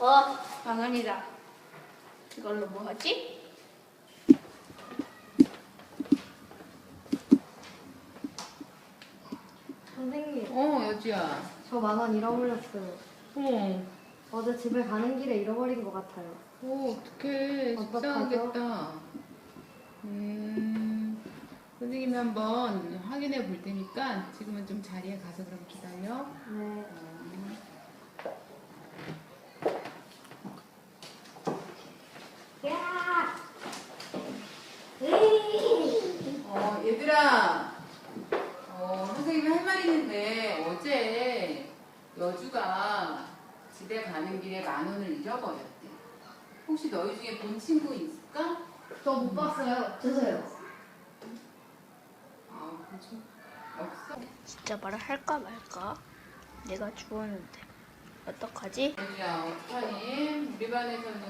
어, 만 원이다. 이걸로 뭐 하지? 선생님, 어, 여주야. 저 만 원 잃어버렸어요. 어, 어제 집에 가는 길에 잃어버린 것 같아요. 어, 어떡해. 어떡하죠? 속상하겠다. 음, 선생님이 한번 확인해 볼 테니까 지금은 좀 자리에 가서 그럼 기다려. 네. 야! 으이! 어, 얘들아. 어, 선생님이 할 말 있는데 어제 여주가 집에 가는 길에 만 원을 잃어버렸대. 혹시 너희 중에 본 친구 있을까? 저 못 봤어요. 저도요. 아, 그렇죠. 없어. 진짜 말을 할까 말까? 내가 주웠는데. 어떡하지? 여주야, 어떡하니? 우리 반에서는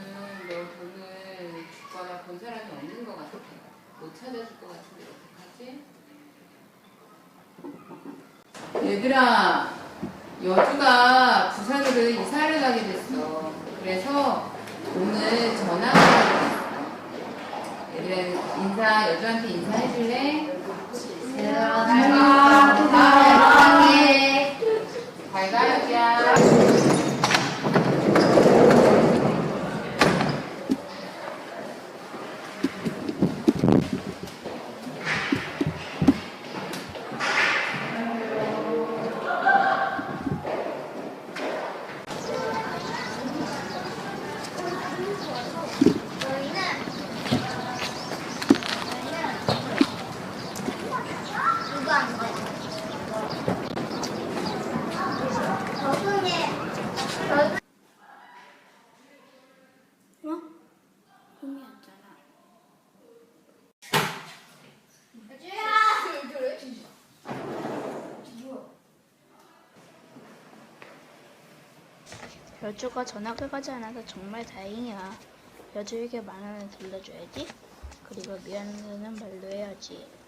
너 돈을 주거나 본 사람이 없는 것 같아. 못 찾아줄 것 같은데 어떡하지? 얘들아, 여주가 부산으로 이사를 가게 됐어. 그래서 오늘 전화가 왔어. 얘들아, 인사, 여주한테 인사해줄래? 얘들아, 잘 가. 사랑해. 잘 가, 여주야. 누가 한 거야? 저승에 어? 꿈이었잖아. 여주가 전학을 가지 않아서 정말 다행이야. 여주에게 만 원을 돌려줘야지. 그리고 미안하다는 말도 해야지.